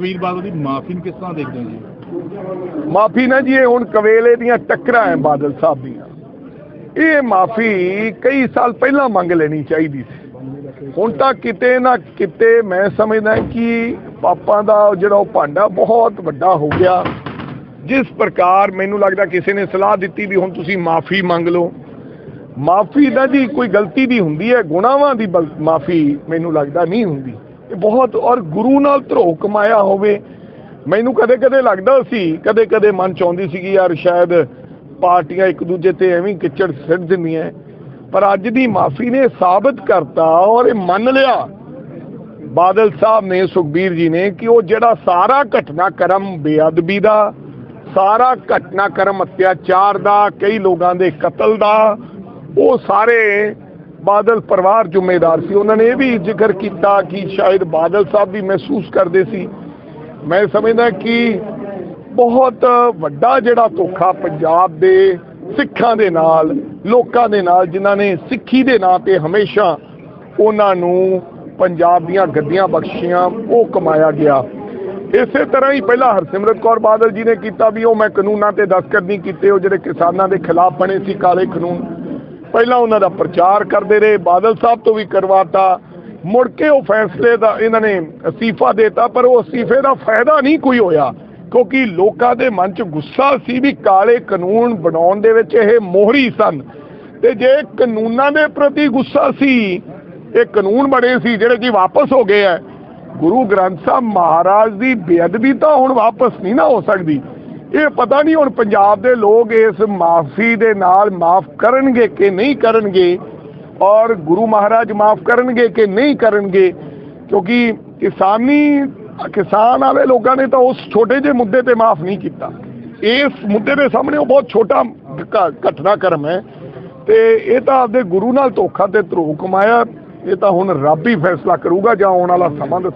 ਵੀਰ ਬਾਦਲ ਦੀ ਮਾਫੀ ਨੂੰ ਕਿਸ ਤਰ੍ਹਾਂ ਦੇਖਦੇ ਹੋ ਜੀ? ਮਾਫੀ ਨਾ ਜੀ, ਇਹ ਹੁਣ ਕਵੇਲੇ ਦੀਆਂ ਟੱਕਰਾਂ ਹੈ ਬਾਦਲ ਸਾਹਿਬ ਦੀਆਂ। ਇਹ ਮਾਫੀ ਕਈ ਸਾਲ ਪਹਿਲਾਂ ਮੰਗ ਲੈਣੀ ਚਾਹੀਦੀ ਸੀ। ਹੁਣ ਤਾਂ ਕਿਤੇ ਨਾ ਕਿਤੇ ਮੈਂ ਸਮਝਦਾ ਕਿ ਪਾਪਾਂ ਦਾ ਜਿਹੜਾ ਉਹ ਭਾਂਡਾ ਬਹੁਤ ਵੱਡਾ ਹੋ ਗਿਆ। ਜਿਸ ਪ੍ਰਕਾਰ ਮੈਨੂੰ ਲੱਗਦਾ ਕਿਸੇ ਨੇ ਸਲਾਹ ਦਿੱਤੀ ਵੀ ਹੁਣ ਤੁਸੀਂ ਮਾਫੀ ਮੰਗ ਲਓ। ਮਾਫੀ ਦਾ ਜੀ ਕੋਈ ਗਲਤੀ ਦੀ ਹੁੰਦੀ ਹੈ, ਗੁਨਾਹਾਂ ਦੀ ਮਾਫੀ ਮੈਨੂੰ ਲੱਗਦਾ ਨਹੀਂ ਹੁੰਦੀ। ਬਹੁਤ ਔਰ ਗੁਰੂ ਨਾਲ ਧਰੋ ਕਮਾਇਆ ਹੋਵੇ। ਮੈਨੂੰ ਕਦੇ ਕਦੇ ਲੱਗਦਾ ਸੀ ਕਦੇ ਕਦੇ ਮਨ ਚ ਆਉਂਦੀ ਸੀ ਯਾਰ ਸ਼ਾਇਦ ਪਾਰਟੀਆਂ ਇੱਕ ਦੂਜੇ ਤੇ ਐਵੇਂ ਕਿਚੜ ਸਿੱਟ ਦਿੰਦੀਆਂ ਪਰ ਅੱਜ ਦੀ ਮਾਫੀ ਨੇ ਸਾਬਤ ਕਰਤਾ ਔਰ ਇਹ ਮੰਨ ਲਿਆ। ਬਾਦਲ ਸਾਹਿਬ ਨੇ, ਸੁਖਬੀਰ ਜੀ ਨੇ ਕਿ ਉਹ ਜਿਹੜਾ ਸਾਰਾ ਘਟਨਾ ਕਰਮ ਬੇਅਦਬੀ ਦਾ, ਸਾਰਾ ਘਟਨਾ ਕਰਮ ਅਤਿਆਚਾਰ ਦਾ, ਕਈ ਲੋਕਾਂ ਦੇ ਕਤਲ ਦਾ, ਉਹ ਸਾਰੇ ਬਾਦਲ ਪਰਿਵਾਰ ਜ਼ਿੰਮੇਦਾਰ ਸੀ। ਉਹਨਾਂ ਨੇ ਇਹ ਵੀ ਜ਼ਿਕਰ ਕੀਤਾ ਕਿ ਸ਼ਾਇਦ ਬਾਦਲ ਸਾਹਿਬ ਵੀ ਮਹਿਸੂਸ ਕਰਦੇ ਸੀ। ਮੈਂ ਸਮਝਦਾ ਕਿ ਬਹੁਤ ਵੱਡਾ ਜਿਹੜਾ ਧੋਖਾ ਪੰਜਾਬ ਦੇ ਸਿੱਖਾਂ ਦੇ ਨਾਲ, ਲੋਕਾਂ ਦੇ ਨਾਲ, ਜਿਨ੍ਹਾਂ ਨੇ ਸਿੱਖੀ ਦੇ ਨਾਂ ਤੇ ਹਮੇਸ਼ਾ ਉਹਨਾਂ ਨੂੰ ਪੰਜਾਬ ਦੀਆਂ ਗੱਦੀਆਂ ਬਖਸ਼ੀਆਂ, ਉਹ ਕਮਾਇਆ ਗਿਆ। ਇਸੇ ਤਰ੍ਹਾਂ ਹੀ ਪਹਿਲਾਂ ਹਰਸਿਮਰਤ ਕੌਰ ਬਾਦਲ ਜੀ ਨੇ ਕੀਤਾ ਵੀ ਉਹ ਮੈਂ ਕਾਨੂੰਨਾਂ ਤੇ ਦਸਤਖਤ ਨਹੀਂ ਕੀਤੇ, ਉਹ ਜਿਹੜੇ ਕਿਸਾਨਾਂ ਦੇ ਖਿਲਾਫ ਬਣੇ ਸੀ ਕਾਲੇ ਕਾਨੂੰਨ। ਪਹਿਲਾਂ ਉਹਨਾਂ ਦਾ ਪ੍ਰਚਾਰ ਕਰਦੇ ਰਹੇ, ਬਾਦਲ ਸਾਹਿਬ ਤੋਂ ਵੀ ਕਰਵਾਤਾ। ਮੁੜ ਕੇ ਉਹ ਫੈਸਲੇ ਦਾ ਇਹਨਾਂ ਨੇ ਅਸੀਫਾ ਦਿੱਤਾ, ਪਰ ਉਹ ਅਸੀਫੇ ਦਾ ਫਾਇਦਾ ਨਹੀਂ ਕੋਈ ਹੋਇਆ, ਕਿਉਂਕਿ ਲੋਕਾਂ ਦੇ ਮਨ 'ਚ ਗੁੱਸਾ ਸੀ ਵੀ ਕਾਲੇ ਕਾਨੂੰਨ ਬਣਾਉਣ ਦੇ ਵਿੱਚ ਇਹ ਮੋਹਰੀ ਸਨ। ਤੇ ਜੇ ਕਾਨੂੰਨਾਂ ਦੇ ਪ੍ਰਤੀ ਗੁੱਸਾ ਸੀ, ਇਹ ਕਾਨੂੰਨ ਬਣੇ ਸੀ ਜਿਹੜੇ ਕਿ ਵਾਪਸ ਹੋ ਗਏ ਆ ਗੁਰੂ ਗ੍ਰੰਥ ਸਾਹਿਬ ਮਹਾਰਾਜ ਦੀ ਬੇਅਦਬੀ ਤਾਂ ਹੁਣ ਵਾਪਸ ਨਹੀਂ ਨਾ ਹੋ ਸਕਦੀ। ਇਹ ਪਤਾ ਨਹੀਂ ਹੁਣ ਪੰਜਾਬ ਦੇ ਲੋਕ ਇਸ ਮਾਫੀ ਦੇ ਨਾਲ ਮਾਫ ਕਰਨਗੇ ਕਿ ਨਹੀਂ ਕਰਨਗੇ ਔਰ ਗੁਰੂ ਮਹਾਰਾਜ ਮਾਫ ਕਰਨਗੇ ਕਿ ਨਹੀਂ ਕਰਨਗੇ? ਕਿਉਂਕਿ ਕਿਸਾਨੀ, ਕਿਸਾਨ ਵਾਲੇ ਲੋਕਾਂ ਨੇ ਤਾਂ ਉਸ ਛੋਟੇ ਜਿਹੇ ਮੁੱਦੇ ਤੇ ਮਾਫ ਨਹੀਂ ਕੀਤਾ। ਇਸ ਮੁੱਦੇ ਦੇ ਸਾਹਮਣੇ ਉਹ ਬਹੁਤ ਛੋਟਾ ਘ- ਘਟਨਾਕ੍ਰਮ ਹੈ ਤੇ ਇਹ ਤਾਂ ਆਪਦੇ ਗੁਰੂ ਨਾਲ ਧੋਖਾ ਤੇ ਧਰੋ ਕਮਾਇਆ। ਇਹ ਤਾਂ ਹੁਣ ਰੱਬ ਹੀ ਫੈਸਲਾ ਕਰੂਗਾ ਜਾਂ ਆਉਣ ਵਾਲਾ ਸਮਾਂ ਦੱਸੇ।